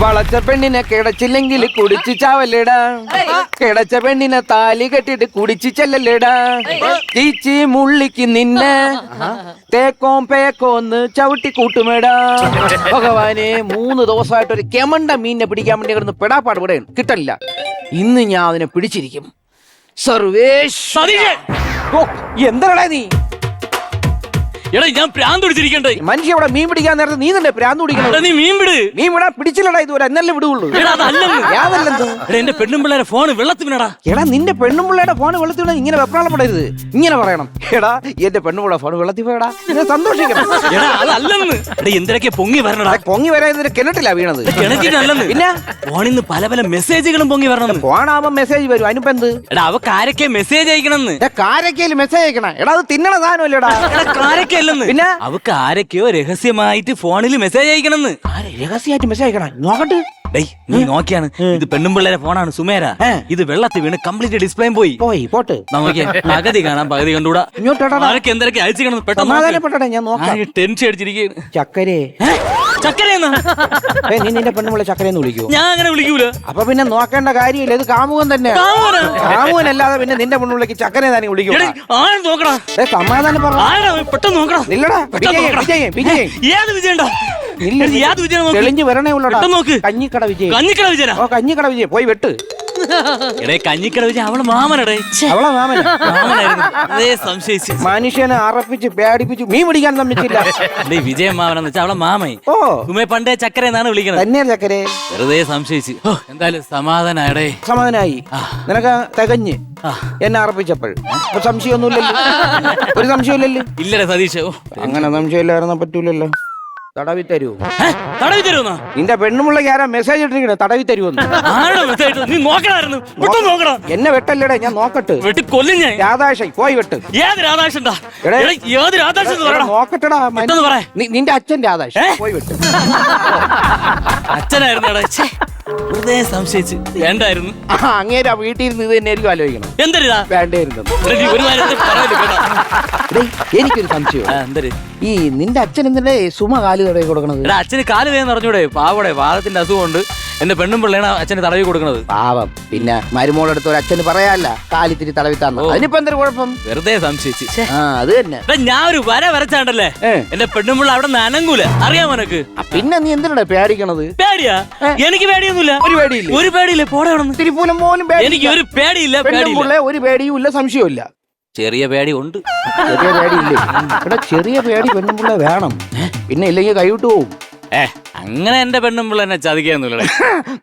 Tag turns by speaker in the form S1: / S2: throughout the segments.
S1: വളച്ച പെണ്ണിനെ കിടച്ചില്ലെങ്കിൽ കുടിച്ചു ചാവല്ലേടാ. കിടച്ച പെണ്ണിനെ താലി കെട്ടിട്ട് കുടിച്ചു ചെല്ലല്ലേടാ. ചീച്ചി മുള്ളിക്ക് നിന്നെ തേക്കോം പേക്കോന്ന് ചവിട്ടി കൂട്ടുമേടാ. ഭഗവാനെ മൂന്ന് ദിവസമായിട്ട് ഒരു കെമണ്ട മീനിനെ പിടിക്കാൻ വേണ്ടി കിടന്ന് പെടാപ്പാട് ഇവിടെ കിട്ടല്ല ഇന്ന് ഞാൻ അതിനെ പിടിച്ചിരിക്കും.
S2: സർവേ
S1: എന്താടാ നീ?
S2: എടാ ഞാൻ പ്രാന്ത് പിടിച്ചിരിക്കണ്ടേ?
S1: മനുഷ്യ ഇവിടെ മീൻ പിടിക്കാൻ നേരത്തെ നീ തന്നെ പ്രാന്ത്
S2: എടാ
S1: പിടിക്കണം
S2: നീ മീൻ വിട്.
S1: മീൻ ഇവിടെ പിടിച്ചില്ലടാ ഇതുവരെ. എന്നല്ലേ വിടുള്ളൂ
S2: എടാ അതല്ലെന്ന്.
S1: യാതല്ലെന്തോ
S2: എടാ എന്റെ പെണ്ണും പിള്ളേരെ ഫോൺ വെള്ളത്തിൽ വീണടാ
S1: എടാ നിന്റെ പെണ്ണും പെണ്ണുമ്പിള്ളയുടെ ഫോൺ വെള്ളത്തിൽ വീണാ ഇങ്ങനെ വെപ്രാളപ്പെടരുത് ഇങ്ങനെ പറയണം. എടാ എന്റെ പെണ്ണുമ്പിള്ള ഫോൺ വെള്ളത്തിൽ പോയടാ. നീ സന്തോഷിക്കണം.
S2: എടാ അതല്ലെന്ന്. എടാ എന്തിനൊക്കെ പൊങ്ങി വരണടാ?
S1: പൊങ്ങി വരാൻ ഇതിന്റെ കിണറ്റില്ല വീണത്.
S2: കിണറ്റിനല്ലെന്ന്
S1: പിന്നെ?
S2: ഫോണിൽ നിന്ന് പല പല മെസ്സേജുകളും പൊങ്ങി വരണം
S1: ഫോണാവുമ്പോ മെസ്സേജ് വരും. അതിനിപ്പോ എന്ത്?
S2: എടാ അവ ആരൊക്കെ മെസ്സേജ് അയക്കണമെന്ന്.
S1: എടാ കാരക്കയിൽ മെസ്സേജ് അയക്കണം. എടാ അത് തിന്നണ സാധനമല്ലേടാ.
S2: എടാ
S1: പിന്നെ?
S2: അവക്ക് ആരൊക്കെയോ രഹസ്യമായിട്ട് ഫോണിൽ മെസ്സേജ് അയക്കണമെന്ന്.
S1: ആരെ? രഹസ്യമായിട്ട് മെസ്സേജ് അയക്കണം? നോക്കട്ട്
S2: ഡേയ് നീ നോക്കിയാണ്. ഇത് പെണ്ണും പിള്ളേരെ ഫോണാണ് സുമേര. ഇത് വെള്ളത്തിൽ വീണ് കംപ്ലീറ്റ് ഡിസ്പ്ലേയും പോയി.
S1: പോയി പോട്ട്.
S2: നോക്കിയേ പകുതി കാണാം പകുതി കണ്ടുകൂടാ. ആരൊക്കെ എന്തൊക്കെ അയച്ചിക്കണം പെട്ടെന്ന് നോക്ക്.
S1: സമാധാനപ്പെട്ടെ ഞാൻ നോക്കാം.
S2: ടെൻഷൻ അടിച്ചിരിക്കുകയാണ്.
S1: ചക്കരേ. നീ നിന്റെ പെണ്ണുമുള്ള ചക്കരയെന്ന് വിളിക്കൂ
S2: ഞാൻ അങ്ങനെ വിളിക്കൂല.
S1: അപ്പൊ പിന്നെ നോക്കേണ്ട കാര്യമില്ല ഇത് കാമുകൻ തന്നെ.
S2: കാമുകൻ
S1: അല്ലാതെ പിന്നെ നിന്റെ പെണ്ണുള്ളിലേക്ക് ചക്കനെ തന്നെ വിളിക്കൂ സമാധാനം പറ
S2: ആരാ പെട്ടെന്ന്
S1: നില്ലടാ
S2: പെട്ടെന്ന്
S1: വിജയം. വിജയം വിജയം.
S2: ഏത് വിജയണ്ടാ? വിജയം നോക്ക്
S1: തെളിഞ്ഞു വരണേ ഉള്ളടാ
S2: പെട്ടെന്ന് നോക്ക്.
S1: കഞ്ഞിക്കട വിജയം.
S2: കഞ്ഞിക്കട വിജയനാ?
S1: ഓ കഞ്ഞിക്കട വിജയം. പോയി വെട്ട്.
S2: എടേ കഞ്ഞിക്കട വിജയ അവൾ മാമനടേ. ഛെ,
S1: അവളെ മാമന.
S2: മാമനായിരുന്നു. അതേ സംശയിച്ചു.
S1: മനുഷ്യനെ അറപ്പിച്ച് പേടിപ്പിച്ച് മീൻ പിടിക്കാൻ സമ്മതിച്ചില്ല.
S2: എടേ വിജയ മാമനെന്ന് വെച്ചാ അവളെ
S1: ഓ.
S2: ഉമ്മെ പണ്ടേ ചക്കര എന്നാണ് വിളിക്കണത്.
S1: തന്നെ ചക്കരെ.
S2: വെറുതെ സംശയിച്ചു. ഓ, എന്തായാലും സമാധാനായടേ.
S1: സമാധാനായി. നിനക്ക് തികഞ്ഞ് എന്നെ അറപ്പിച്ചപ്പോൾ. ഇപ്പൊ സംശയമൊന്നുമില്ലല്ലോ. ഒരു സംശയമില്ലല്ലോ.
S2: ഇല്ലടേ സതീഷ്. ഓ
S1: അങ്ങനെ സംശയമില്ലായിരുന്ന പറ്റൂലല്ലോ. തടവി തരൂ.
S2: തടവി തരുമെന്നാ
S1: നിന്റെ പെണ്ണുമുള്ളക്ക് ആരാ മെസ്സേജ് ഇട്ടിരിക്കണേ? തടവി തരുമെന്ന്
S2: നീ നോക്കണായിരുന്നു.
S1: എന്നെ വെട്ടല്ലേടെ ഞാൻ നോക്കട്ട്.
S2: വെട്ടി കൊല്ലും ഞാൻ.
S1: പോയി വെട്ട്.
S2: ഏത് രാധാകൃഷ്ണൻടാ?
S1: എടേ.
S2: ഏത്
S1: നോക്കട്ടെടാ
S2: പെട്ടെന്ന് പറ.
S1: നി- നിന്റെ അച്ഛൻ രാധാഷ
S2: ഏ?
S1: പോയി വെട്ട്.
S2: അച്ഛനായിരുന്നു വെറുതെ സംശയിച്ച്. വേണ്ടായിരുന്നു.
S1: ആ അങ്ങേരാ വീട്ടിൽ ഇരുന്ന് ഇത് തന്നെയായിരിക്കും ആലോചിക്കണം.
S2: എന്തരുതാ
S1: വേണ്ടായിരുന്നു.
S2: ഒരു കാര്യം പറയൽ കേട്ടോ
S1: ഡേയ്, എനിക്കൊരു സംശയം.
S2: ആ, എന്തര്?
S1: ഈ നിന്റെ അച്ഛൻ എന്തിന്റെ സുമ കാൽ തടവി കൊടുക്കണത്?
S2: എടാ അച്ഛന് കാൽ വേഗം അറിഞ്ഞൂടെ പാവടെ വാദത്തിന്റെ അസുഖമുണ്ട്. എന്റെ പെണ്ണും പിള്ളേണ് അച്ഛന് തടവി കൊടുക്കുന്നത്.
S1: പാവം. പിന്നെ മരുമോളെടുത്ത് ഒരു അച്ഛന് പറയാല്ല. കാലിത്തിരി തടവി തന്നു. അതിനിപ്പോ എന്തൊരു കുഴപ്പം?
S2: വെറുതെ സംശയിച്ച്.
S1: അത് തന്നെ.
S2: ഞാൻ ഒരു വര വരച്ചാണ്ടല്ലേ? എന്റെ പെണ്ണുമ്പിള്ള അവിടെ നനങ്ങൂല അറിയാമോ നിനക്ക്?
S1: ആ, പിന്നെ നീ എന്തിനാ പേടിക്കണത്?
S2: പേടിയാ? എനിക്ക് പേടിയൊന്നുമില്ല.
S1: ഒരു പേടിയില്ല.
S2: ഒരു പേടിയില്ല. പോടെ അവിടെ
S1: തിരുപ്പൂലം പോലും
S2: എനിക്ക് ഒരു പേടിയില്ല
S1: പെണ്ണുമ്പുള്ളെ ഒരു പേടിയും ഇല്ല സംശയവും ഇല്ല
S2: ചെറിയ പേടി ഉണ്ട്
S1: ചെറിയ പേടി ഇവിടെ ചെറിയ പേടി പെണ്ണുമ്പുള്ള വേണം. പിന്നെ ഇല്ലെങ്കിൽ കൈവിട്ട് പോവും.
S2: ഏ. അങ്ങനെ എന്റെ പെണ്ണും പെണ്ണുമ്പിള്ള എന്നെ ചതിക്കൊന്നുമില്ല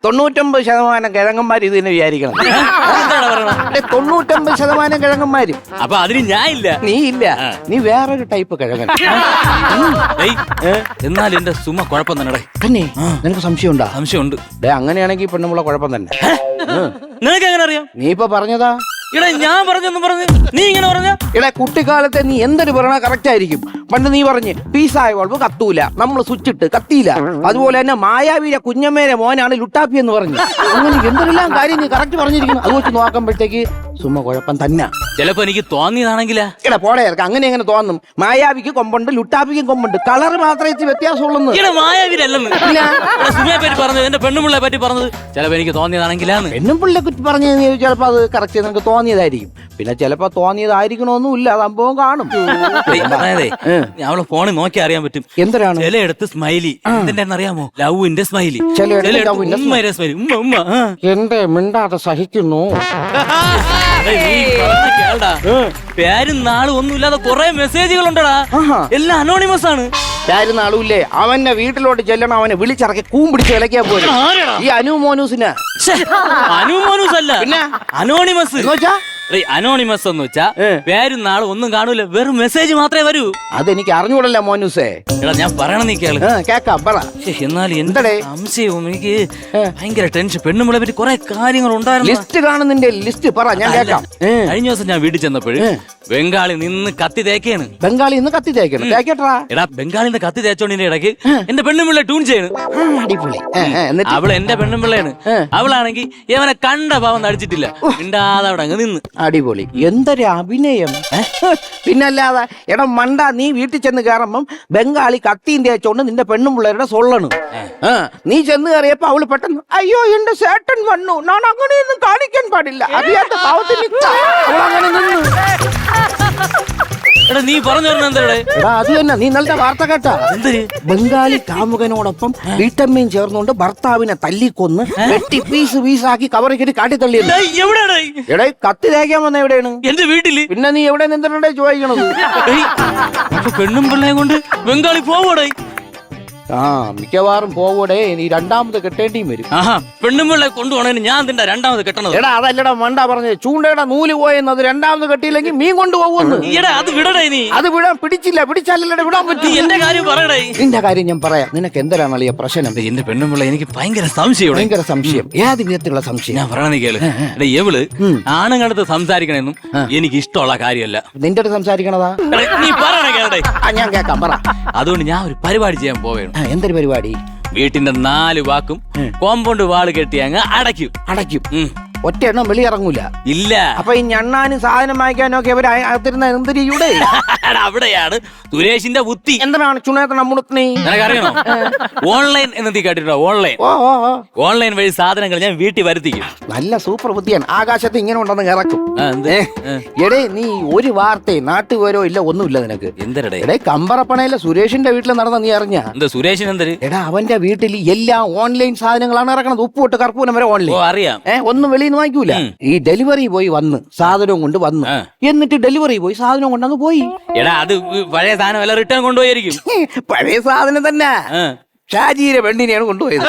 S1: തൊണ്ണൂറ്റൊമ്പത് ശതമാനം കിഴങ്ങന്മാർ ഇത് തന്നെ വിചാരിക്കണം.
S2: എന്താണ് പറയണത്
S1: ഇവിടെ തൊണ്ണൂറ്റൊമ്പത് ശതമാനം കിഴങ്ങന്മാരും.
S2: അപ്പൊ അതിന് ഞാൻ ഇല്ല.
S1: നീ ഇല്ല. നീ വേറൊരു ടൈപ്പ് കിഴങ്ങൻ.
S2: ഏയ്, എന്നാൽ എന്റെ സുമ കുഴപ്പം തന്നെ
S1: തന്നെ നിനക്ക് സംശയം ഉണ്ടാ
S2: സംശയമുണ്ട്.
S1: ഡേ അങ്ങനെയാണെങ്കിൽ പെണ്ണുമുള്ള കുഴപ്പം തന്നെ.
S2: നിനക്ക് എങ്ങനെ അറിയാം?
S1: നീ ഇപ്പൊ പറഞ്ഞതാ?
S2: ഇടാ ഞാൻ പറഞ്ഞൊന്നും പറഞ്ഞു. നീ ഇങ്ങനെ പറഞ്ഞ.
S1: എടാ കുട്ടിക്കാലത്തെ നീ എന്തൊരു പറയണ കറക്റ്റ് ആയിരിക്കും. പണ്ട് നീ പറഞ്ഞ് പീസായ ബൾബ് കത്തൂല. നമ്മൾ സ്വിച്ചിട്ട് കത്തിയില്ല. അതുപോലെ തന്നെ മായാവിയിലെ കുഞ്ഞമ്മേരെ മോനാണ് ലുട്ടാപ്പി എന്ന് പറഞ്ഞു. അങ്ങനെ എന്തെല്ലാം കാര്യം നീ കറക്റ്റ് പറഞ്ഞിരിക്കുന്നു? അത് വെച്ച് നോക്കുമ്പോഴത്തേക്ക് സുമ കുഴപ്പം തന്നെ.
S2: ചിലപ്പോ എനിക്ക് തോന്നിയതാണെങ്കിലാ.
S1: പോടെ ഇറക്കാം അങ്ങനെ എങ്ങനെ തോന്നും? മായാവിക്ക് കൊമ്പുണ്ട് ലുട്ടാപ്പിക്കും കൊമ്പുണ്ട്. കളർ മാത്രമേ ഇച്ചിരി വ്യത്യാസമുള്ളൂ
S2: മായാവിലല്ലെന്ന്. സുമയെ പറ്റി പറഞ്ഞത് എന്റെ പറ്റി പറഞ്ഞത് ചിലപ്പോ എനിക്ക് തോന്നിയതാണെങ്കിലാന്ന്.
S1: പെണ്ണുപിള്ളെ കുറ്റി പറഞ്ഞു ചിലപ്പോ അത് കറക്റ്റ് നിനക്ക് തോന്നിയതായിരിക്കും. പിന്നെ ചിലപ്പോ തോന്നിയതായിരിക്കണമെന്നില്ല സംഭവം കാണും.
S2: ഞാൻ അവളെ ഫോണിൽ നോക്കി അറിയാൻ പറ്റും.
S1: എന്തൊരാണ്
S2: ചിലയിടത്ത് സ്മൈലി എന്തിന്റെ അറിയാമോ? ലവിന്റെ സ്മൈലി ഉമ്മയുടെ സ്മൈലി ഉമ്മ ഉമ്മ.
S1: എന്റെ മിണ്ടാതെ സഹിക്കുന്നു.
S2: പേരും നാളും ഒന്നുമില്ലാതെ കുറെ മെസ്സേജുകൾ ഉണ്ടടാ എല്ലാം അനോണിമസ് ആണ്.
S1: പേരും നാളും ഇല്ലേ? അവന്റെ വീട്ടിലോട്ട് ചെല്ലണം അവനെ വിളിച്ചിറക്കി കൂമ്പിടിച്ച് പിടിച്ച് ഇളക്കിയാ പോലെ
S2: ആരെടാ?
S1: ഈ അനു മോനൂസിന്
S2: അനു മോനൂസ് അല്ല
S1: പിന്നെ?
S2: അനോണിമസ് അനോണിമസ് എന്ന് വെച്ചാ. പേരും നാളും ഒന്നും കാണൂല വെറും മെസ്സേജ് മാത്രമേ വരൂ.
S1: അതെനിക്ക് അറിഞ്ഞൂടല്ല മോനൂസേ
S2: എടാ ഞാൻ പറയണ നീ
S1: കേൾ. കേക്കാ പറ.
S2: എന്നാലും
S1: എന്തടേ?
S2: സംശയവും? എനിക്ക് ഭയങ്കര ടെൻഷൻ പെണ്ണുമ്പളെ പറ്റി കുറെ കാര്യങ്ങൾ ഉണ്ടായിരുന്നു.
S1: ലിസ്റ്റ് കാണുന്നിന്റെ ലിസ്റ്റ് പറ ഞാൻ കേക്കാം
S2: കഴിഞ്ഞ ദിവസം ഞാൻ വീട്ടിൽ ചെന്നപ്പോഴും ബംഗാളി നിന്ന് കത്തി തേക്കാണ്.
S1: ബംഗാളി നിന്ന് കത്തി തേക്കണം. തേക്കട്ടാ
S2: എടാ ബംഗാളിന്റെ കത്തി തേച്ചോണ്ടിന്റെ ഇടയ്ക്ക് എന്റെ പെണ്ണുമ്പിള്ള ട്യൂൺ ചെയ്യണ്.
S1: അടിപൊളി.
S2: അവൾ എന്റെ പെണ്ണുമ്പിള്ളയാണ്. അവളാണെങ്കിൽ ഇവനെ കണ്ട ഭാവം നടിച്ചിട്ടില്ല. മിണ്ടാതെ അവിടെ അങ്ങ് നിന്ന്.
S1: അടിപൊളി. എന്തൊരു അഭിനയം പിന്നല്ലാതെ എടാ മണ്ട നീ വീട്ടിൽ ചെന്ന് കയറുമ്പം ബംഗാളി കത്തിയും തേച്ചോണ്ട് നിന്റെ പെണ്ണും പിള്ളേരുടെ സൊള്ളണ്. നീ ചെന്ന് കയറിയപ്പോ അവൾ പെട്ടെന്ന് അയ്യോ എന്റെ ചേട്ടൻ വന്നു. ഞാൻ അങ്ങനെയൊന്നും കാണിക്കാൻ പാടില്ല. അറിയാത്ത പാവത്തിൽ നിൽക്കാ." അവളങ്ങനെ നിന്ന്.
S2: എടാ നീ പറഞ്ഞു എന്താ
S1: എടാ അത് തന്നെ. നീ നല്ല വാർത്ത കേട്ടാ. ബംഗാളി കാമുകനോടൊപ്പം വീട്ടമ്മയും ചേർന്നുകൊണ്ട് ഭർത്താവിനെ തല്ലിക്കൊന്ന് വെട്ടി പീസ് പീസാക്കി കവറിക്കിട്ട് കാട്ടിത്തള്ളിയത്
S2: എവിടെയാടാ?
S1: എടേ കത്തി തേക്കാൻ വന്ന എവിടെയാണ്?
S2: എന്റെ വീട്ടിൽ?
S1: പിന്നെ നീ എവിടെ നിന്നിട്ടുണ്ടേ ചോദിക്കണത്?
S2: പെണ്ണും പിള്ളയെ കൊണ്ട് ബംഗാളി പോവടേ.
S1: ആ മിക്കവാറും പോവൂടെ. നീ രണ്ടാമത് കെട്ടേണ്ടിയും വരും.
S2: ആഹാ പെണ്ണുമ്പിള്ളെ കൊണ്ടുപോണേന് ഞാൻ തിന്റെ രണ്ടാമത് കെട്ടണത്?
S1: എടാ അതല്ലടാ മണ്ട പറഞ്ഞത് ചൂണ്ടയുടെ നൂൽ പോയെന്ന് അത് രണ്ടാമത് കെട്ടിയില്ലെങ്കിൽ മീൻ കൊണ്ടുപോകുമെന്ന്.
S2: ഈടാ അത് വിടടേ നീ
S1: അത് വിടാൻ പിടിച്ചില്ല പിടിച്ചാലല്ലേ വിടാൻ പറ്റി.
S2: എന്റെ കാര്യം പറയടേ
S1: നിന്റെ കാര്യം ഞാൻ പറയാം. നിനക്ക് എന്തരാണ് അളിയ പ്രശ്നം?
S2: എന്റെ പെണ്ണുമ്പിള്ള എനിക്ക് ഭയങ്കര സംശയം
S1: ഭയങ്കര സംശയം. ഏത് വിധത്തിലുള്ള സംശയം?
S2: ഞാൻ പറയണ കേൾ. എടാ എവൾ ആണുങ്ങളടുത്ത് സംസാരിക്കണെന്നും എനിക്ക് ഇഷ്ടമുള്ള കാര്യമല്ല.
S1: നിന്റെ അടുത്ത് സംസാരിക്കണതാ?
S2: നീ പറയണ കേളടേ
S1: ഞാൻ കേക്കാം പറ.
S2: അതുകൊണ്ട് ഞാൻ ഒരു പരിപാടി ചെയ്യാൻ പോവുകയാണ്
S1: ആ, എന്തൊരു പരിപാടി?
S2: വീട്ടിന്റെ നാല് വാക്കും കോമ്പൗണ്ട് വാൾ കെട്ടി അങ്ങ് അടയ്ക്കും.
S1: അടയ്ക്കും. ഒറ്റ എണ്ണം വെളിയിറങ്ങൂല
S2: ഇല്ല.
S1: അപ്പൊ ഈ ഞണ്ണാനും സാധനം വാങ്ങിക്കാനും ഒക്കെ ഇവർ അകത്തിരുന്ന എന്തിരിയൂടെ
S2: അവിടെയാണ് സുരേഷിന്റെ ബുദ്ധി.
S1: എന്താണ് ചുണേത്തണം മുണുത്തിനെ
S2: നിനക്കറിയണോ? ഓൺലൈൻ എന്ന് കേട്ടിട്ടോ ഓൺലൈൻ.
S1: ഓ ഓ ഓ.
S2: ഓൺലൈൻ വഴി സാധനങ്ങൾ ഞാൻ വീട്ടിൽ വരുത്തിക്കും.
S1: നല്ല സൂപ്പർ ബുദ്ധിയാണ്. ആകാശത്ത് ഇങ്ങനെ ഉണ്ടെന്ന് ഇറക്കും.
S2: ആ, എന്ത്?
S1: ഏ, എടേ നീ ഒരു വാർത്ത നാട്ടുകാരോ ഇല്ല ഒന്നുമില്ല നിനക്ക്.
S2: എന്തരടേ?
S1: എടേ കമ്പറപ്പണയിലെ സുരേഷിന്റെ വീട്ടിൽ നടന്ന നീ അറിഞ്ഞ?
S2: എന്താ സുരേഷിന് എന്തര്?
S1: എടാ അവന്റെ വീട്ടിൽ എല്ലാ ഓൺലൈൻ സാധനങ്ങളാണ് ഇറക്കണത് ഉപ്പ് തൊട്ട് കർപ്പൂരം വരെ
S2: ഓ
S1: ഓൺലൈൻ
S2: അറിയാം.
S1: ഏ ഒന്നും വെളിയിൽ നിന്ന് വാങ്ങിക്കൂല. ഈ ഡെലിവറി പോയി വന്ന് സാധനവും കൊണ്ട് വന്നു. എന്നിട്ട് ഡെലിവറി പോയി സാധനം കൊണ്ടങ്ങ് പോയി.
S2: എടാ അത് പഴയ സാധനം എല്ലാം റിട്ടേൺ കൊണ്ടുപോയിരിക്കും.
S1: പഴയ സാധനം തന്നെ. ഷാജിയുടെ പെണ്ണിനെയാണ് കൊണ്ടുപോയത്.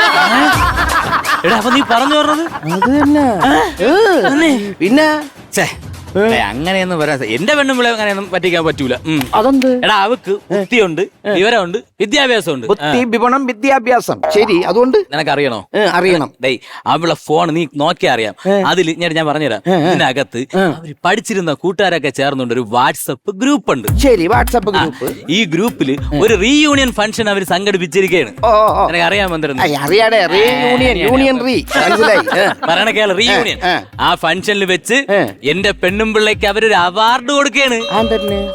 S2: എടാ അപ്പൊ നീ പറഞ്ഞു പറഞ്ഞത്?
S1: അത് തന്നെ. ഏ, പിന്നെ?
S2: ഛേ, അങ്ങനെയൊന്നും വരാൻ എന്റെ പെണ്ണുമ്പിളെ അങ്ങനെയൊന്നും പറ്റിക്കാൻ പറ്റൂല.
S1: അതെന്ത്?
S2: എടാ അവക്ക് ബുദ്ധിയുണ്ട് വിവരമുണ്ട് വിദ്യാഭ്യാസമുണ്ട്.
S1: ബുദ്ധി വിപണം വിദ്യാഭ്യാസം. ശരി അതുകൊണ്ട്?
S2: നിനക്കറിയണോ?
S1: അറിയണോ അറിയണം.
S2: ഡേയ് അവളെ ഫോൺ നീ നോക്കിയാ അറിയാം. അതിൽ ഞാൻ ഞാൻ പറഞ്ഞുതരാം. ഇതിനകത്ത് അവർ പഠിച്ചിരുന്ന കൂട്ടുകാരൊക്കെ ചേർന്നുണ്ട്. ഒരു വാട്സപ്പ് ഗ്രൂപ്പ് ഉണ്ട്
S1: ശരി വാട്സപ്പ് ഗ്രൂപ്പ്.
S2: ഈ ഗ്രൂപ്പിൽ ഒരു റീയൂണിയൻ ഫംഗ്ഷൻ അവർ സംഘടിപ്പിച്ചിരിക്കുകയാണ്
S1: ഐ, അറിയാടെ യൂണിയൻ റീ മനസ്സിലായി.
S2: പറയണ റീയൂണിയൻ. ആ ഫംഗ്ഷനിൽ വെച്ച്. എന്റെ പെണ്ണും പിള്ളേക്ക് അവരൊരു അവാർഡ് കൊടുക്കുകയാണ്.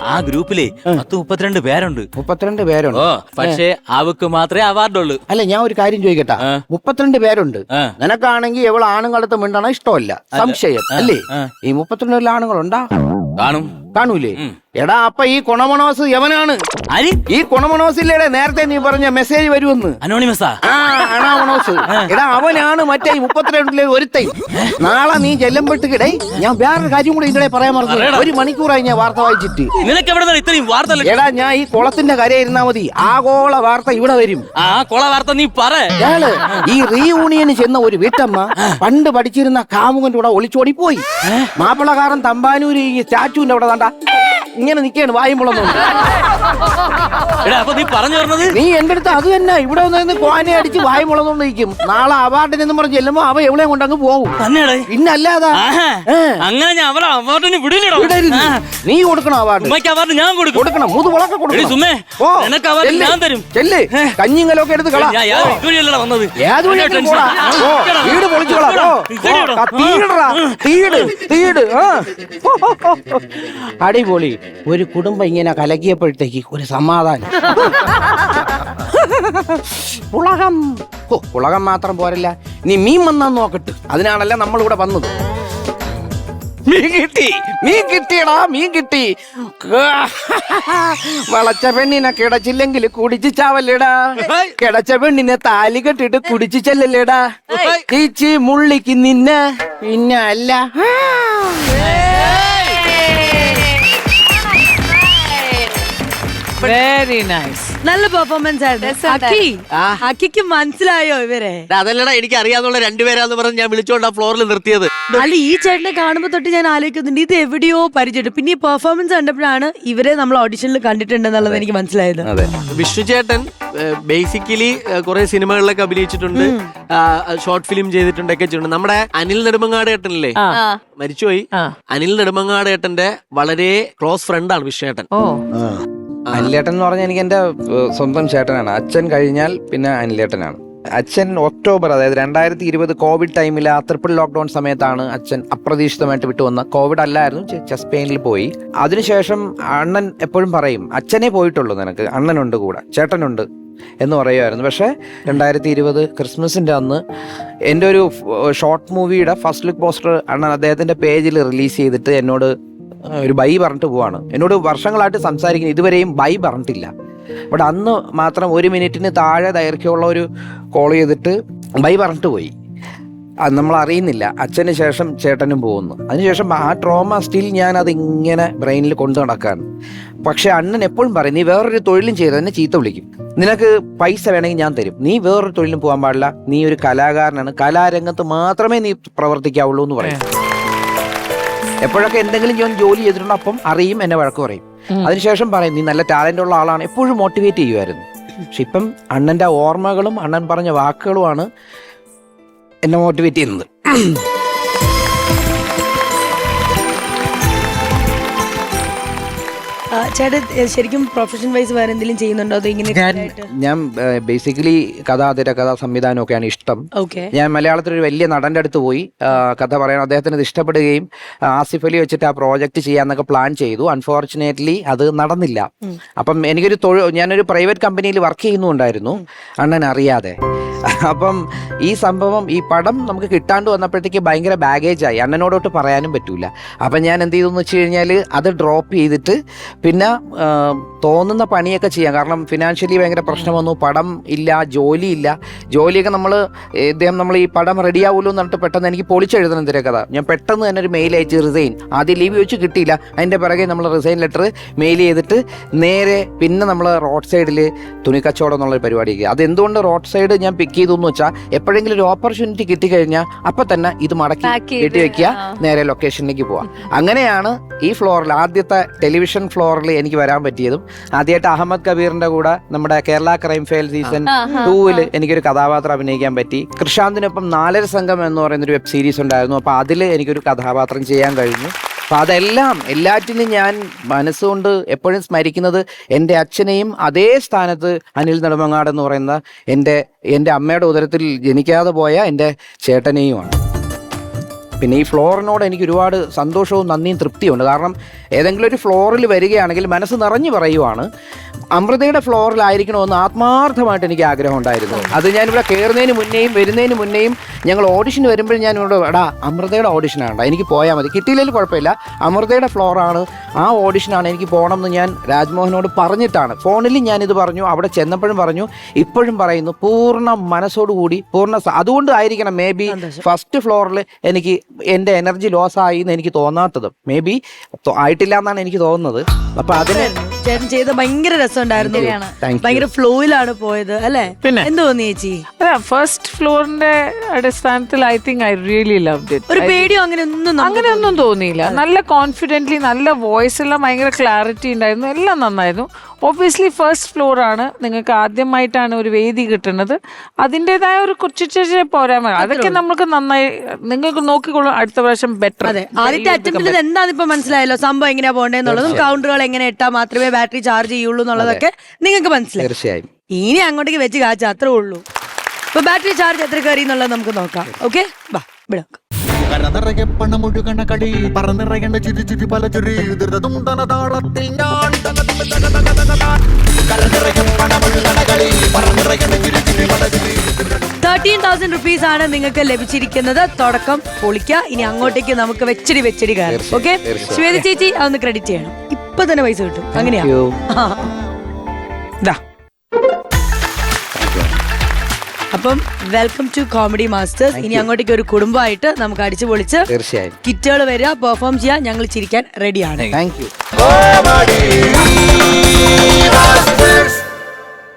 S1: ആ
S2: ഗ്രൂപ്പിലെ പത്ത് മുപ്പത്തിരണ്ട് പേരുണ്ട്.
S1: മുപ്പത്തിരണ്ട് പേരുണ്ട്.
S2: ഓ പക്ഷേ അവക്ക് മാത്രമേ അവാർഡുള്ളൂ
S1: അല്ല ഞാൻ ഒരു കാര്യം ചോദിക്കട്ടെ. മുപ്പത്തിരണ്ട് പേരുണ്ട്. നിനക്കാണെങ്കിൽ എവൾ ആണുങ്ങളടുത്ത് മിണ്ടണ ഇഷ്ടമല്ല. സംശയം അല്ലേ? ഈ മുപ്പത്തിരണ്ടിൽ ആണുങ്ങളുണ്ടാ?
S2: കാണും.
S1: കാണൂലേ? എടാ അപ്പൊ ഈ കുണമണോസ് യവനാണ്. ഈ കുണമണോസില്ലേടെ നേരത്തെ നീ പറഞ്ഞ മെസ്സേജ് വരുമെന്ന്?
S2: അനോണിമസാ.
S1: ആ അണാമണോസ് എടാ അവനാണ് മറ്റേ മുപ്പത്തിരണ്ടിലെ ഒരുത്തൈ നാളെ നീ ചെല്ലുമ്പോഴത്തേക്കിടേ ഞാൻ വേറൊരു കാര്യം കൂടെ ഇതിടെ പറയാൻ മറന്നു. ഒരു മണിക്കൂറായി ഞാൻ വാർത്ത വായിച്ചിട്ട്.
S2: നിനക്ക് എവിടെ ഇത്രയും വാർത്ത
S1: എടാ ഞാൻ ഈ കുളത്തിന്റെ കരയിരുന്നാ മതി. ആഗോള വാർത്ത ഇവിടെ വരും.
S2: ആ കൊള വാർത്ത നീ പറ.
S1: ഈ റീയൂണിയന് ചെന്ന ഒരു വീട്ടമ്മ പണ്ട് പഠിച്ചിരുന്ന കാമുകന്റെ കൂടെ ഒളിച്ചോടി പോയി മാപ്പിളകാരൻ തമ്പാനൂര് ഈ സ്റ്റാച്ചുവിന്റെ അവിടെ mandar. ഇങ്ങനെ നിൽക്കുകയാണ് വായും
S2: എടാ അപ്പൊ നീ പറഞ്ഞു പറഞ്ഞത്?
S1: നീ എന്റെ അടുത്ത് അത് തന്നെ ഇവിടെ നിന്ന് കോനെ അടിച്ച് വായും മുളന്നുകൊണ്ട് നിൽക്കും നാളെ അവാർഡിനെന്ന് പറഞ്ഞ് ചെല്ലുമ്പോ അവ എവിടെ കൊണ്ടങ്ങ് പോകും.
S2: തന്നെയാടേ.
S1: പിന്നെ അല്ലാതാ
S2: ആഹാ.
S1: ഏ.
S2: അങ്ങനെ ഞാൻ അവളെ അവാർഡിന് വിടില്ലടോ.
S1: വിടരുത്. നീ കൊടുക്കണം അവാർഡ്.
S2: ഉമ്മയ്ക്ക് അവാർഡ് ഞാൻ കൊടുക്കും.
S1: കൊടുക്കണം മുതു
S2: എടി
S1: കൊടുക്കണം
S2: സുമേ
S1: ഓ,
S2: നിനക്ക് അവാർഡ്
S1: ചെല്ല്.
S2: ഞാൻ തരും.
S1: ചെല്ല്. കഞ്ഞിങ്ങലൊക്കെ എടുത്ത് കളാ.
S2: ഞാൻ യാതൊരു ഇതുവഴിയല്ലടാ വന്നത്?
S1: ഏത് വഴിയെങ്കിലും
S2: ടെൻഷൻ.
S1: പോടാ.
S2: ഞാൻ
S1: ഓ,
S2: നിൽക്കടാ.
S1: വീട് പൊളിച്ചുകളാ ഓ,
S2: നിൽക്കടാ.
S1: ആ, തീയിടടാ. തീയിട് തീയിട് ആ. അടിപൊളി. ഒരു കുടുംബം ഇങ്ങനെ കലകിയപ്പോഴത്തേക്ക് ഒരു സമാധാനം. പുളകം. ഓ പുളകം മാത്രം പോരല്ല. നീ മീൻ വന്നാ നോക്കട്ട്. അതിനാണല്ല നമ്മളിവിടെ വന്നത്. മീൻ കിട്ടി. മീൻ കിട്ടിയടാ മീൻ കിട്ടി. വളച്ച പെണ്ണിനെ കിടച്ചില്ലെങ്കിൽ കുടിച്ച് ചാവല്ലേടാ. കിടച്ച പെണ്ണിനെ താലി കെട്ടിട്ട് കുടിച്ച് ചെല്ലല്ലേടാ. ചീച്ചി മുള്ളിക്ക് നിന്നെ. പിന്നെ അല്ല.
S3: Very nice. നല്ല പെർഫോമൻസ് ആയിരുന്നു. അക്കി അക്കിക്ക് മനസ്സിലായോ ഇവരെ?
S4: അതല്ലടാ എനിക്ക് അറിയാന്നുള്ള രണ്ടുപേരാന്ന് പറഞ്ഞ് ഞാൻ വിളിച്ചോണ്ട് ആ ഫ്ലോറിൽ നിർത്തിയത്.
S3: അല്ല ഈ ചേട്ടനെ കാണുമ്പോ തൊട്ട് ഞാൻ ആലോചിക്കുന്നുണ്ട് ഇത് എവിടെയോ പരിചയം പിന്നെ ഈ പെർഫോമൻസ് കണ്ടപ്പോഴാണ് ഇവരെ നമ്മൾ ഓഡിഷനിൽ കണ്ടിട്ടുണ്ടെന്നുള്ളത് എനിക്ക് മനസ്സിലായത്.
S4: വിഷ്ണു ചേട്ടൻ ബേസിക്കലി കുറെ സിനിമകളിലൊക്കെ അഭിനയിച്ചിട്ടുണ്ട്. ഷോർട്ട് ഫിലിം ചെയ്തിട്ടുണ്ടൊക്കെ ചെയ്തിട്ടുണ്ട്. നമ്മുടെ അനിൽ നെടുമങ്ങാട് ഏട്ടനല്ലേ? മരിച്ചുപോയി. അനിൽ നെടുമങ്ങാട് ഏട്ടന്റെ വളരെ ക്ലോസ് ഫ്രണ്ടാണ് വിഷ്ണു ചേട്ടൻ.
S1: അനിലേട്ടൻ എന്ന് പറഞ്ഞാൽ എനിക്ക് എന്റെ സ്വന്തം ചേട്ടനാണ്. അച്ഛൻ കഴിഞ്ഞാൽ പിന്നെ അനിലേട്ടനാണ്. അച്ഛൻ ഒക്ടോബർ അതായത് രണ്ടായിരത്തി ഇരുപത് കോവിഡ് ടൈമിൽ ആ ട്രിപ്പിൾ ലോക്ക്ഡൌൺ സമയത്താണ് അച്ഛൻ അപ്രതീക്ഷിതമായിട്ട് വിട്ടു വന്ന കോവിഡ് അല്ലായിരുന്നു ചെസ് പെയിനിൽ പോയി. അതിനുശേഷം അണ്ണൻ എപ്പോഴും പറയും അച്ഛനെ പോയിട്ടുള്ളൂ നിനക്ക്. അണ്ണനുണ്ട് കൂടെ. ചേട്ടനുണ്ട്. എന്ന് പറയുമായിരുന്നു. പക്ഷേ രണ്ടായിരത്തി ഇരുപത് ക്രിസ്മസിന്റെ അന്ന് എന്റെ ഒരു ഷോർട്ട് മൂവിയുടെ ഫസ്റ്റ് ലുക്ക് പോസ്റ്റർ അണ്ണൻ അദ്ദേഹത്തിന്റെ പേജിൽ റിലീസ് ചെയ്തിട്ട് എന്നോട് ഒരു ബൈ പറഞ്ഞിട്ട് പോവാണ്. എന്നോട് വർഷങ്ങളായിട്ട് സംസാരിക്കുന്നു. ഇതുവരെയും ബൈ പറഞ്ഞിട്ടില്ല. ബട്ട് അന്ന് മാത്രം ഒരു മിനിറ്റിന് താഴെ ദൈർഘ്യമുള്ള ഒരു കോൾ ചെയ്തിട്ട് ബൈ പറഞ്ഞിട്ട് പോയി. അത് നമ്മൾ അറിയുന്നില്ല. അച്ഛന് ശേഷം ചേട്ടനും പോകുന്നു. അതിനുശേഷം ആ ട്രോമ സ്റ്റിൽ ഞാൻ അതിങ്ങനെ ബ്രെയിനിൽ കൊണ്ടു നടക്കാണ്. പക്ഷെ അണ്ണൻ എപ്പോഴും പറയും നീ വേറൊരു തൊഴിലും ചെയ്ത് എന്നെ ചീത്ത വിളിക്കും. നിനക്ക് പൈസ വേണമെങ്കിൽ ഞാൻ തരും. നീ വേറൊരു തൊഴിലും പോകാൻ പാടില്ല. നീ ഒരു കലാകാരനാണ്. കലാരംഗത്ത് മാത്രമേ നീ പ്രവർത്തിക്കാവുള്ളൂ എന്ന് പറയും. എപ്പോഴൊക്കെ എന്തെങ്കിലും ഞാൻ ജോലി ചെയ്തിട്ടുണ്ട് അപ്പം അറിയും എന്നെ വഴക്ക് പറയും. അതിനുശേഷം പറയും നീ നല്ല ടാലന്റ് ഉള്ള ആളാണ്. എപ്പോഴും മോട്ടിവേറ്റ് ചെയ്യുമായിരുന്നു. പക്ഷെ ഇപ്പം അണ്ണന്റെ ഓർമ്മകളും അണ്ണൻ പറഞ്ഞ വാക്കുകളുമാണ് എന്നെ മോട്ടിവേറ്റ് ചെയ്യുന്നത്.
S3: ചേട്ടൻ ശരിക്കും പ്രൊഫഷൻ വൈസ് വേറെ എന്തെങ്കിലും ചെയ്യുന്നുണ്ടോ? അതോ ഇങ്ങനെ
S1: ഞാൻ ഞാൻ ബേസിക്കലി കഥ തിരക്കഥ സംവിധാനം ഒക്കെയാണ് ഇഷ്ടം ഞാൻ മലയാളത്തിൽ ഒരു വലിയ നടന്റെ അടുത്ത് പോയി കഥ പറയാൻ അദ്ദേഹത്തിന് ഇത് ഇഷ്ടപ്പെടുകയും ആസിഫ് അലി വെച്ചിട്ട് ആ പ്രോജക്റ്റ് ചെയ്യാന്നൊക്കെ പ്ലാൻ ചെയ്തു. അൺഫോർച്ചുനേറ്റ്ലി അത് നടന്നില്ല. അപ്പം എനിക്കൊരു തൊഴിൽ ഞാനൊരു പ്രൈവറ്റ് കമ്പനിയിൽ വർക്ക് ചെയ്യുന്നുണ്ടായിരുന്നു. അണ്ണൻ അറിയാതെ. അപ്പം ഈ സംഭവം ഈ പടം നമുക്ക് കിട്ടാണ്ട് വന്നപ്പോഴത്തേക്ക് ഭയങ്കര ബാഗേജ് ആയി. അണ്ണനോടൊട്ട് പറയാനും പറ്റൂല. അപ്പം ഞാൻ എന്ത് ചെയ്തു എന്ന് വെച്ച് കഴിഞ്ഞാൽ അത് ഡ്രോപ്പ് ചെയ്തിട്ട് പിന്നെ തോന്നുന്ന പണിയൊക്കെ ചെയ്യാം. കാരണം ഫിനാൻഷ്യലി ഭയങ്കര പ്രശ്നം വന്നു. പടം ഇല്ല ജോലിയില്ല ജോലിയൊക്കെ നമ്മൾ ഇദ്ദേഹം നമ്മൾ ഈ പടം റെഡി ആവുമല്ലോ എന്ന് പറഞ്ഞിട്ട് പെട്ടെന്ന് എനിക്ക് പൊളിച്ചെഴുതണം കഥ. ഞാൻ പെട്ടെന്ന് തന്നെ ഒരു മെയിൽ അയച്ച് റിസൈൻ ആദ്യം ലീവ് ചോദിച്ച് കിട്ടിയില്ല. അതിന്റെ പിറകെ നമ്മൾ റിസൈൻ ലെറ്റർ മെയിൽ ചെയ്തിട്ട് നേരെ പിന്നെ നമ്മൾ റോഡ് സൈഡിൽ തുണിക്കച്ചവടം എന്നുള്ളൊരു പരിപാടി അത് അതെന്തുകൊണ്ട് റോഡ് സൈഡ് ഞാൻ പിക്ക് ചെയ്തു എന്ന് വെച്ചാൽ എപ്പോഴെങ്കിലും ഒരു ഓപ്പർച്യൂണിറ്റി കിട്ടിക്കഴിഞ്ഞാൽ അപ്പം തന്നെ ഇത് മടക്കി കെട്ടി വെക്കുക നേരെ ലൊക്കേഷനിലേക്ക് പോവാം. അങ്ങനെയാണ് ഈ ഫ്ലോറിൽ ആദ്യത്തെ ടെലിവിഷൻ ഫ്ലോറിൽ എനിക്ക് വരാൻ പറ്റിയതും. ആദ്യമായിട്ട് അഹമ്മദ് കബീറിന്റെ കൂടെ നമ്മുടെ കേരള ക്രൈം ഫയൽ സീസൺ ടൂവിൽ എനിക്കൊരു കഥാപാത്രം അഭിനയിക്കാൻ പറ്റി. കൃഷാന്തിനൊപ്പം നാലര സംഘം എന്ന് പറയുന്ന ഒരു വെബ് സീരീസ് ഉണ്ടായിരുന്നു. അപ്പൊ അതിൽ എനിക്കൊരു കഥാപാത്രം ചെയ്യാൻ കഴിഞ്ഞു. അപ്പൊ അതെല്ലാം എല്ലാറ്റിനും ഞാൻ മനസ്സുകൊണ്ട് എപ്പോഴും സ്മരിക്കുന്നത് എന്റെ അച്ഛനെയും അതേ സ്ഥാനത്ത് അനിൽ നെടുമങ്ങാട് എന്ന് പറയുന്ന എന്റെ എന്റെ അമ്മയുടെ ഉദരത്തിൽ ജനിക്കാതെ പോയ എന്റെ ചേട്ടനെയുമാണ്. പിന്നെ ഈ ഫ്ലോറിനോട് എനിക്ക് ഒരുപാട് സന്തോഷവും നന്ദിയും തൃപ്തിയുണ്ട്. കാരണം ഏതെങ്കിലും ഒരു ഫ്ലോറിൽ വരികയാണെങ്കിൽ മനസ്സ് നിറഞ്ഞു പറയുവാണ്. അമൃതയുടെ ഫ്ലോറിലായിരിക്കണമെന്ന് ആത്മാർത്ഥമായിട്ട് എനിക്ക് ആഗ്രഹം ഉണ്ടായിരുന്നു. അത് ഞാനിവിടെ കയറുന്നതിന് മുന്നേയും വരുന്നതിന് മുന്നേയും ഞങ്ങൾ ഓഡിഷൻ വരുമ്പോഴും ഞാൻ ഇവിടെ എടാ അമൃതയുടെ ഓഡിഷനാണ് എനിക്ക് പോയാൽ മതി. കിട്ടിയില്ലെങ്കിൽ കുഴപ്പമില്ല. അമൃതയുടെ ഫ്ലോറാണ് ആ ഓഡിഷനാണ് എനിക്ക് പോകണം എന്ന് ഞാൻ രാജ്മോഹനോട് പറഞ്ഞിട്ടാണ്. ഫോണിൽ ഞാനിത് പറഞ്ഞു അവിടെ ചെന്നപ്പോഴും പറഞ്ഞു ഇപ്പോഴും പറയുന്നു പൂർണ മനസ്സോടുകൂടി പൂർണ അതുകൊണ്ടായിരിക്കണം അതുകൊണ്ട് ആയിരിക്കണം മേ ബി ഫസ്റ്റ് ഫ്ലോറിൽ എനിക്ക് എന്റെ എനർജി ലോസ് ആയി എന്ന് എനിക്ക് തോന്നാത്തത്. മേ ബി ആയിട്ടില്ല എന്നാണ് എനിക്ക് തോന്നുന്നത്. അപ്പൊ അതിന്
S3: ചേട്ടൻ ചെയ്ത ഭയങ്കര രസമുണ്ടായിരുന്നു
S1: Thank you.
S3: ഭയങ്കര ഫ്ലോയിലാണ് പോയത് അല്ലേ?
S5: പിന്നെ?
S3: എന്ത് തോന്നി ചേച്ചി?
S5: അല്ല ഫസ്റ്റ് ഫ്ലോറിന്റെ അടിസ്ഥാനത്തിൽ I think I really love it
S3: ഒരു പേടിയോ അങ്ങനെ ഒന്നും നമുക്ക്
S5: അങ്ങനെയൊന്നും തോന്നിയില്ല. നല്ല കോൺഫിഡന്റ്ലി നല്ല വോയിസ് എല്ലാം ഭയങ്കര ക്ലാരിറ്റി ഉണ്ടായിരുന്നു. എല്ലാം നന്നായിരുന്നു. ഒബ്വിയസ്ലി ഫസ്റ്റ് ഫ്ലോർ ആണ്. നിങ്ങൾക്ക് ആദ്യമായിട്ടാണ് ഒരു വേദി കിട്ടുന്നത്. അതിന്റെതായ ഒരു കുറച്ച് ചെറിയ പോരായ്മ അതൊക്കെ നമുക്ക് നന്നായി നിങ്ങൾക്ക് നോക്കിക്കൊള്ളും. അടുത്ത പ്രാവശ്യം ബെറ്റർ
S3: അതെ. ആദ്യത്തെ അറ്റംപ്റ്റിൽ എന്താണ് ഇപ്പൊ മനസ്സിലായല്ലോ? സംഭവം എങ്ങനെയാ പോകേണ്ടതെന്നുള്ളതും കൗണ്ടറുകൾ എങ്ങനെ ഇട്ടാൽ മാത്രമേ ബാറ്ററി ചാർജ് ചെയ്യുള്ളൂ എന്നുള്ളതൊക്കെ നിങ്ങൾക്ക് മനസ്സിലായി.
S1: തീർച്ചയായും.
S3: ഇനി അങ്ങോട്ടേക്ക് വെച്ച് കാച്ച അത്രേ ഉള്ളൂ. ഇപ്പൊ ബാറ്ററി ചാർജ് എത്ര കയറി എന്നുള്ളത് നമുക്ക് നോക്കാം. ഓക്കെ വാ ഇവിടെ വെക്കാം.
S6: കരനിറയെ പണമൊഴുകണ കളി. പറന്നിറയേണ്ട ചുരി ചുരി പല ചുരി. ധൃതതും താളത്തിൽ ഞാൻ കരനിറയെ പണമൊഴുകണ കളി. പറന്നിറയേണ്ട ചുരി ചുരി പല ചുരി.
S3: തേർട്ടീൻ തൗസൻഡ് റുപ്പീസ് ആണ് നിങ്ങൾക്ക് ലഭിച്ചിരിക്കുന്നത്. തുടക്കം പൊളിക്ക. ഇനി അങ്ങോട്ടേക്ക് നമുക്ക് വെച്ചടി വെച്ചടി കയറും ഓക്കെ ശ്വേത ചേച്ചി അതൊന്ന് ക്രെഡിറ്റ് ചെയ്യണം. ഇപ്പൊ തന്നെ പൈസ കിട്ടും. അങ്ങനെയാ? അപ്പം വെൽക്കം ടു കോമഡി മാസ്റ്റേഴ്സ് ഇനി അങ്ങോട്ടേക്ക് ഒരു കുടുംബമായിട്ട് നമുക്ക് അടിച്ചു പൊളിച്ച്
S1: തീർച്ചയായും.
S3: കിറ്റുകൾ വരിക പെർഫോം ചെയ്യാൻ ഞങ്ങൾ ചിരിക്കാൻ റെഡിയാണ്
S1: താങ്ക് യു